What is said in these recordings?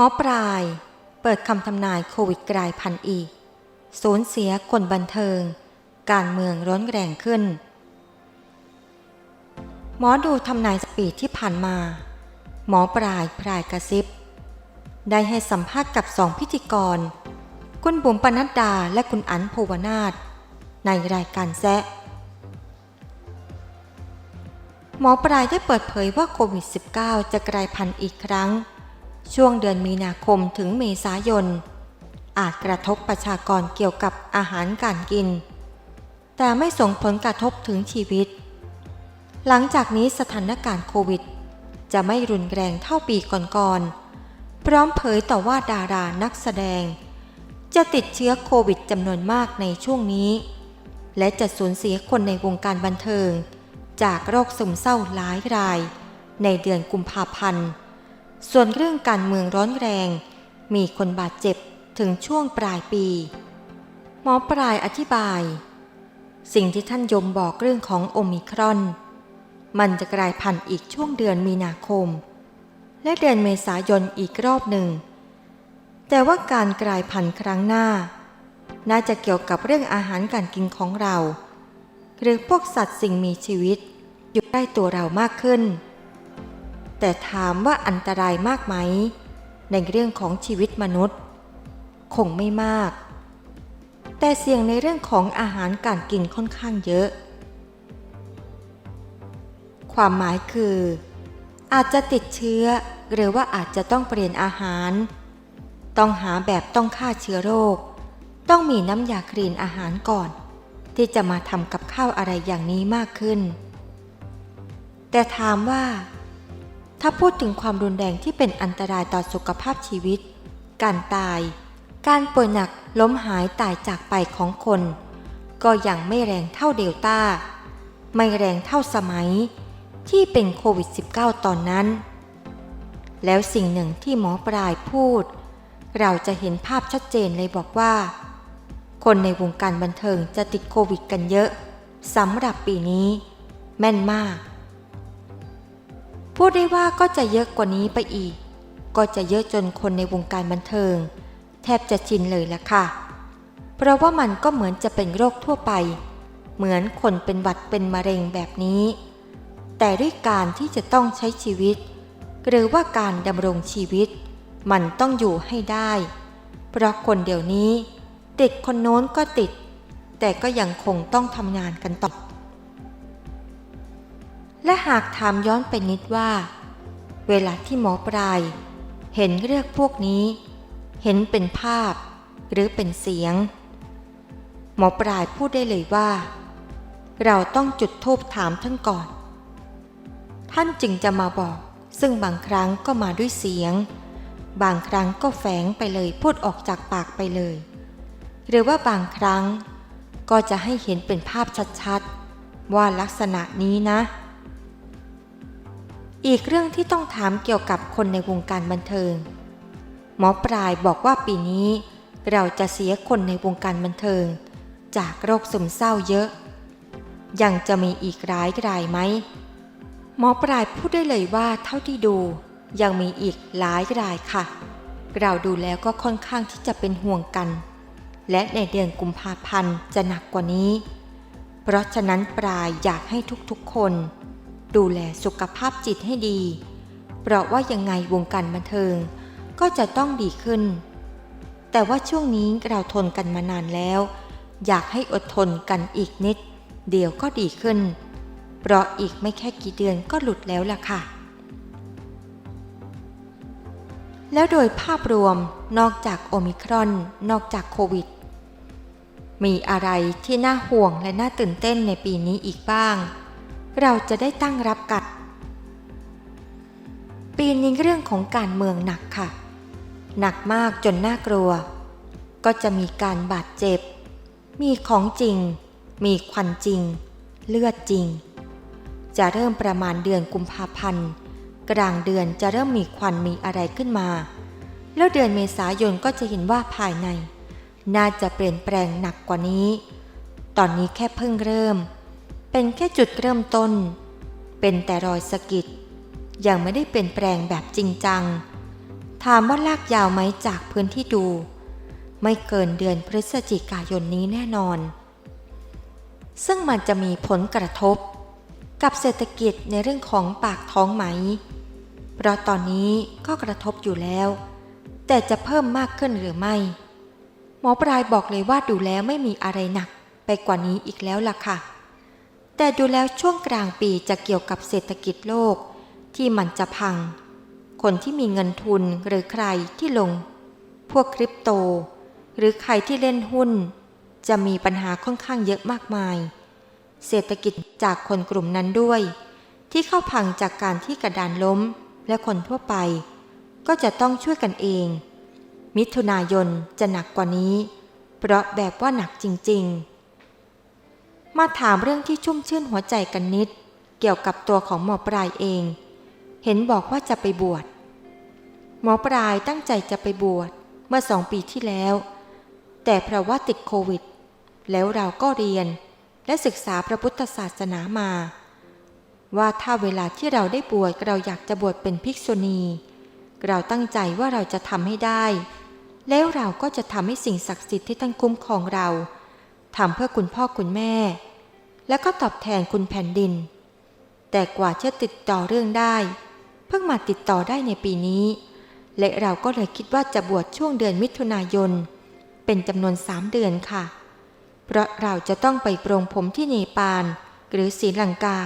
หมอปลาย เปิดคำทำนายโควิดกลายพันธุ์อีก สูญเสียคนบันเทิง การเมืองร้อนแรงขึ้น หมอดูทำนายสปีดที่ผ่านมา หมอปลายพรายกระซิบ ได้ให้สัมภาษณ์กับสองพิธีกร คุณบุ๋มปนัดดาและคุณอันภูวนาถในรายการแซะหมอปลายได้เปิดเผยว่าโควิด -19 จะกลายพันธุ์อีกครั้ง ช่วงเดือนมีนาคมถึงเมษายน อาจกระทบประชากรเกี่ยวกับอาหารการกิน แต่ไม่ส่งผลกระทบถึงชีวิต หลังจากนี้สถานการณ์โควิด จะไม่รุนแรงเท่าปีก่อนๆ พร้อมเผยต่อว่าดารานักแสดง จะติดเชื้อโควิดจำนวนมากในช่วงนี้ และจะสูญเสียคนในวงการบันเทิง จากโรคซึมเศร้าหลายราย ในเดือนกุมภาพันธ์ ส่วนเรื่องการเมืองร้อนแรง มีคนบาดเจ็บถึงช่วงปลายปี หมอปลายอธิบาย สิ่งที่ท่านยมบอกเรื่องของโอมิครอน มันจะกลายพันธุ์อีกช่วงเดือนมีนาคม และเดือนเมษายนอีกรอบหนึ่ง แต่ว่าการกลายพันธุ์ครั้งหน้า น่าจะเกี่ยวกับเรื่องอาหารการกินของเรา หรือพวกสัตว์สิ่งมีชีวิตอยู่ใกล้ตัวเรามากขึ้น แต่ถามว่าอันตรายมากไหม ในเรื่องของชีวิตมนุษย์ คงไม่มาก แต่เสี่ยงในเรื่องของอาหารการกินค่อนข้างเยอะ ความหมายคือ อาจจะติดเชื้อหรือว่าอาจจะต้องเปลี่ยนอาหาร ต้องหาแบบต้องฆ่าเชื้อโรค ต้องมีน้ำยาคลีนอาหารก่อน ที่จะมาทำกับข้าวอะไรอย่างนี้มากขึ้น แต่ถามว่า ถ้าพูดถึงความรุนแรงที่เป็นอันตรายต่อสุขภาพชีวิต การตาย การป่วยหนักล้มหายตายจากไปของคน ก็ยังไม่แรงเท่าเดลต้า ไม่แรงเท่าสมัย ที่เป็นโควิด -19 ตอนนั้น แล้วสิ่งหนึ่งที่หมอปลายพูด เราจะเห็นภาพชัดเจนเลยบอกว่า คนในวงการบันเทิงจะติดโควิดกันเยอะสำหรับปีนี้ แม่นมาก พูดได้ว่าก็จะเยอะกว่านี้ไปอีก ก็จะเยอะจนคนในวงการบันเทิง แทบจะชินเลยละค่ะ เพราะว่ามันก็เหมือนจะเป็นโรคทั่วไป เหมือนคนเป็นหวัดเป็นมะเร็งแบบนี้ แต่ด้วยการที่จะต้องใช้ชีวิต หรือว่าการดำรงชีวิต มันต้องอยู่ให้ได้ เพราะคนเดี๋ยวนี้ ติดคนโน้นก็ติด แต่ก็ยังคงต้องทำงานกันต่อ และหากถามย้อนไปนิดว่า เวลาที่หมอปลาย เห็นเรื่องพวกนี้ เห็นเป็นภาพ หรือเป็นเสียง หมอปลายพูดได้เลยว่า เราต้องจุดธูปถามท่านก่อน ท่านจึงจะมาบอก ซึ่งบางครั้งก็มาด้วยเสียง บางครั้งก็แฝงไปเลยพูดออกจากปากไปเลย หรือว่าบางครั้งก็จะให้เห็นเป็นภาพชัดๆ ว่าลักษณะนี้นะ อีกเรื่องที่ต้องถามเกี่ยวกับคนในวงการบันเทิง หมอปลายบอกว่าปีนี้ เราจะเสียคนในวงการบันเทิง จากโรคซึมเศร้าเยอะ ยังจะมีอีกร้ายรายไหมหมอปลายพูดได้เลยว่าเท่าที่ดู ยังมีอีกหลายรายค่ะ เราดูแล้วก็ค่อนข้างที่จะเป็นห่วงกัน และในเดือนกุมภาพันธ์จะหนักกว่านี้ เพราะฉะนั้นปลายอยากให้ทุกๆคน ดูแลสุขภาพจิตให้ดี เพราะว่ายังไงวงการบันเทิงก็จะต้องดีขึ้น แต่ว่าช่วงนี้เราทนกันมานานแล้ว อยากให้อดทนกันอีกนิด เดี๋ยวก็ดีขึ้น เพราะอีกไม่แค่กี่เดือนก็หลุดแล้วล่ะค่ะ แล้วโดยภาพรวมนอกจากโอมิครอน นอกจากโควิด มีอะไรที่น่าห่วงและน่าตื่นเต้นในปีนี้อีกบ้าง เราจะได้ตั้งรับกัดปีนี้เรื่องของการเมืองหนักค่ะ หนักมากจนน่ากลัว ก็จะมีการบาดเจ็บ มีของจริง มีควันจริง เลือดจริง จะเริ่มประมาณเดือนกุมภาพันธ์ กลางเดือนจะเริ่มมีควันมีอะไรขึ้นมา แล้วเดือนเมษายนก็จะเห็นว่าภายใน น่าจะเปลี่ยนแปลงหนักกว่านี้ ตอนนี้แค่เพิ่งเริ่ม เป็นแค่จุดเริ่มต้น เป็นแต่รอยสะกิด ยังไม่ได้เปลี่ยนแปลงแบบจริงจัง ถามว่าลากยาวไหมจากพื้นที่ดู ไม่เกินเดือนพฤศจิกายนนี้แน่นอน ซึ่งมันจะมีผลกระทบ กับเศรษฐกิจในเรื่องของปากท้องไหม เพราะตอนนี้ก็กระทบอยู่แล้ว แต่จะเพิ่มมากขึ้นหรือไม่ หมอปลายบอกเลยว่าดูแล้วไม่มีอะไรหนักไปกว่านี้อีกแล้วล่ะค่ะ แต่ดูแล้วช่วงกลางปีจะเกี่ยวกับเศรษฐกิจโลก ที่มันจะพัง คนที่มีเงินทุนหรือใครที่ลง พวกคริปโต หรือใครที่เล่นหุ้น จะมีปัญหาค่อนข้างเยอะมากมาย เศรษฐกิจจากคนกลุ่มนั้นด้วย ที่เข้าพังจากการที่กระดานล้มและคนทั่วไป ก็จะต้องช่วยกันเอง มิถุนายนจะหนักกว่านี้ เพราะแบบว่าหนักจริง ๆ มาถามเรื่องที่ชุ่มชื่นหัวใจกันนิด เกี่ยวกับตัวของหมอปลายเอง เห็นบอกว่าจะไปบวช หมอปลายตั้งใจจะไปบวชเมื่อสองปีที่แล้ว แต่เพราะว่าติดโควิด แล้วเราก็เรียนและศึกษาพระพุทธศาสนามา ว่าถ้าเวลาที่เราได้บวชเราอยากจะบวชเป็นภิกษุณี เราตั้งใจว่าเราจะทำให้ได้ แล้วเราก็จะทำให้สิ่งศักดิ์สิทธิ์ที่ท่านคุ้มครองเราทำเพื่อคุณพ่อคุณแม่ แล้วก็ตอบแทนคุณแผ่นดิน แต่กว่าจะติดต่อเรื่องได้ เพิ่งมาติดต่อได้ในปีนี้ และเราก็เลยคิดว่าจะบวชช่วงเดือนมิถุนายน เป็นจำนวนสามเดือนค่ะ เพราะเราจะต้องไปโปรงผมที่เนปาลหรือศรีลังกา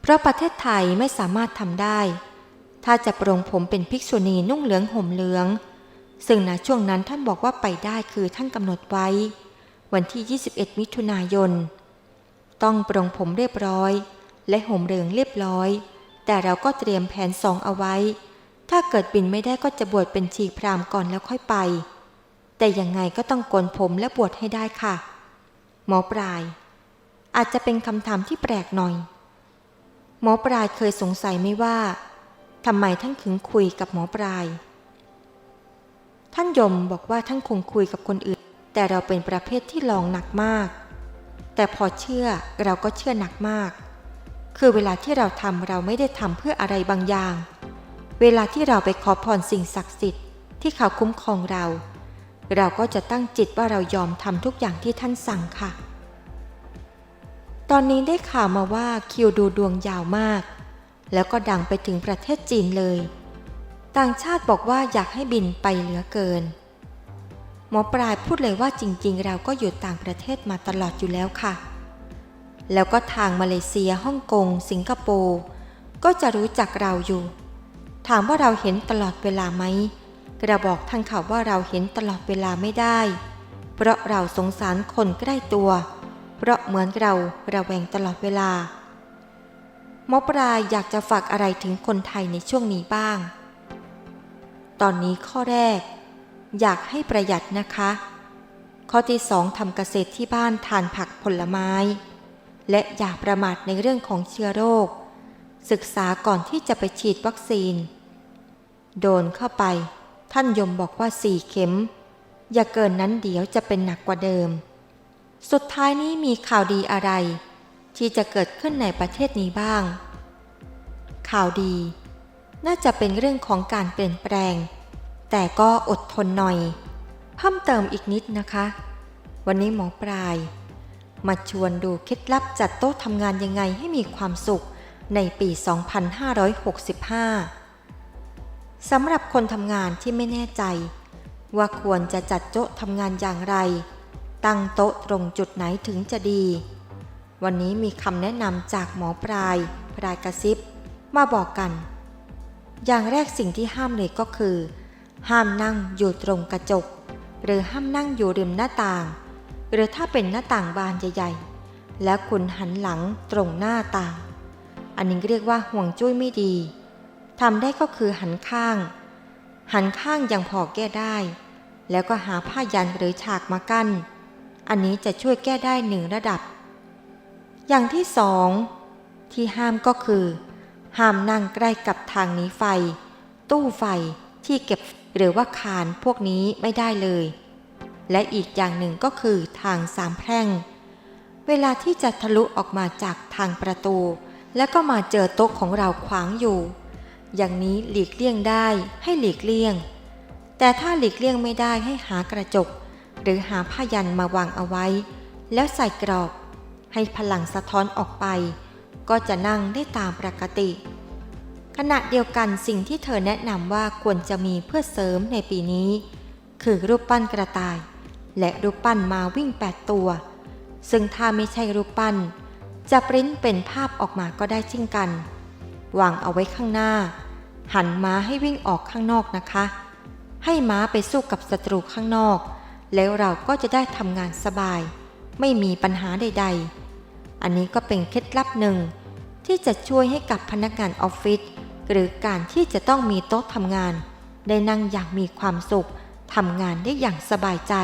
เพราะประเทศไทยไม่สามารถทำได้ ถ้าจะโปรงผมเป็นภิกษุณีนุ่งเหลืองห่มเหลือง ซึ่งณช่วงนั้นท่านบอกว่าไปได้คือท่านกำหนดไว้ วันที่ 21 มิถุนายน ต้องปรงผมเรียบร้อย และห่มเหลืองเรียบร้อย แต่เราก็เตรียมแผนสองเอาไว้ ถ้าเกิดบินไม่ได้ก็จะบวชเป็นชีพรามก่อนแล้วค่อยไป แต่ยังไงก็ต้องโกนผมและบวชให้ได้ค่ะ หมอปลาย อาจจะเป็นคำถามที่แปลกหน่อย หมอปลายเคยสงสัยไหมว่าทำไมท่านถึงคุยกับหมอปลาย ท่านยมบอกว่าท่านคงคุยกับคนอื่น แต่เราเป็นประเภทที่ลองหนักมาก แต่พอเชื่อเราก็เชื่อหนักมาก คือเวลาที่เราทำเราไม่ได้ทำเพื่ออะไรบางอย่าง เวลาที่เราไปขอพรสิ่งศักดิ์สิทธิ์ที่เขาคุ้มครองเรา เราก็จะตั้งจิตว่าเรายอมทำทุกอย่างที่ท่านสั่งค่ะ ตอนนี้ได้ข่าวมาว่าคิวดูดวงยาวมาก แล้วก็ดังไปถึงประเทศจีนเลย ต่างชาติบอกว่าอยากให้บินไปเหลือเกิน หมอปลายพูดเลยว่าจริงๆ เราก็อยู่ต่างประเทศมาตลอดอยู่แล้วค่ะ แล้วก็ทางมาเลเซียฮ่องกง สิงคโปร์ก็จะรู้จักเราอยู่ ถามว่าเราเห็นตลอดเวลาไหมกระบอกท่านข่าวว่าเราเห็นตลอดเวลาไม่ได้ เพราะเราสงสารคนใกล้ตัว เพราะเหมือนเราระแวงตลอดเวลาหมอปลายอยากจะฝากอะไรถึงคนไทยในช่วงนี้บ้าง ตอนนี้ข้อแรก อยากให้ประหยัดนะคะ ข้อที่สองทำเกษตรที่บ้านทานผักผลไม้ และอย่าประมาทในเรื่องของเชื้อโรค ศึกษาก่อนที่จะไปฉีดวัคซีน โดนเข้าไป ท่านยมบอกว่าสี่เข็ม อย่าเกินนั้นเดี๋ยวจะเป็นหนักกว่าเดิม สุดท้ายนี้มีข่าวดีอะไร ที่จะเกิดขึ้นในประเทศนี้บ้าง ข่าวดี น่าจะเป็นเรื่องของการเปลี่ยนแปลง แต่ก็อดทนหน่อย เพิ่มเติมอีกนิดนะคะ วันนี้หมอปลาย มาชวนดูเคล็ดลับจัดโต๊ะทำงานยังไงให้มีความสุขในปี 2565 สำหรับคนทำงานที่ไม่แน่ใจ ว่าควรจะจัดโต๊ะทำงานอย่างไร ตั้งโต๊ะตรงจุดไหนถึงจะดี วันนี้มีคำแนะนำจากหมอปลายปลายกระซิบมาบอกกัน อย่างแรกสิ่งที่ห้ามเลยก็คือ ห้ามนั่งอยู่ตรงกระจก หรือห้ามนั่งอยู่ริมหน้าต่าง หรือถ้าเป็นหน้าต่างบานใหญ่ ๆ แล้วคุณหันหลังตรงหน้าต่าง อันนี้เรียกว่าห่วงจุ้ยไม่ดีทำได้ก็คือหันข้าง หันข้างยังพอแก้ได้ แล้วก็หาผ้ายันหรือฉากมากั้น อันนี้จะช่วยแก้ได้หนึ่งระดับ อย่างที่สองที่ห้ามก็คือ ห้ามนั่งใกล้กับทางหนีไฟ ตู้ไฟที่เก็บ หรือว่าคานพวกนี้ไม่ได้เลย และอีกอย่างหนึ่งก็คือทางสามแพร่ง เวลาที่จะทะลุออกมาจากทางประตู แล้วก็มาเจอโต๊ะของเราขวางอยู่ อย่างนี้หลีกเลี่ยงได้ให้หลีกเลี่ยง แต่ถ้าหลีกเลี่ยงไม่ได้ให้หากระจก หรือหาผ้ายันมาวางเอาไว้ แล้วใส่กรอบ ให้พลังสะท้อนออกไป ก็จะนั่งได้ตามปกติ ขณะเดียวกันสิ่งที่เธอแนะนำว่าควรจะมีเพื่อเสริมในปีนี้ คือรูปปั้นกระต่าย และรูปปั้นมาวิ่ง 8 ตัว ซึ่งถ้าไม่ใช่รูปปั้น จะปริ้นเป็นภาพออกมาก็ได้เช่นกัน วางเอาไว้ข้างหน้า หันม้าให้วิ่งออกข้างนอกนะคะ ให้ม้าไปสู้กับศัตรูข้างนอก แล้วเราก็จะได้ทำงานสบาย ไม่มีปัญหาใด ๆ อันนี้ก็เป็นเคล็ดลับหนึ่งที่จะช่วยให้กับพนักงานออฟฟิศ หรือการที่จะต้องมีโต๊ะทำงาน ได้นั่งอย่างมีความสุขทำงานได้อย่างสบายใจ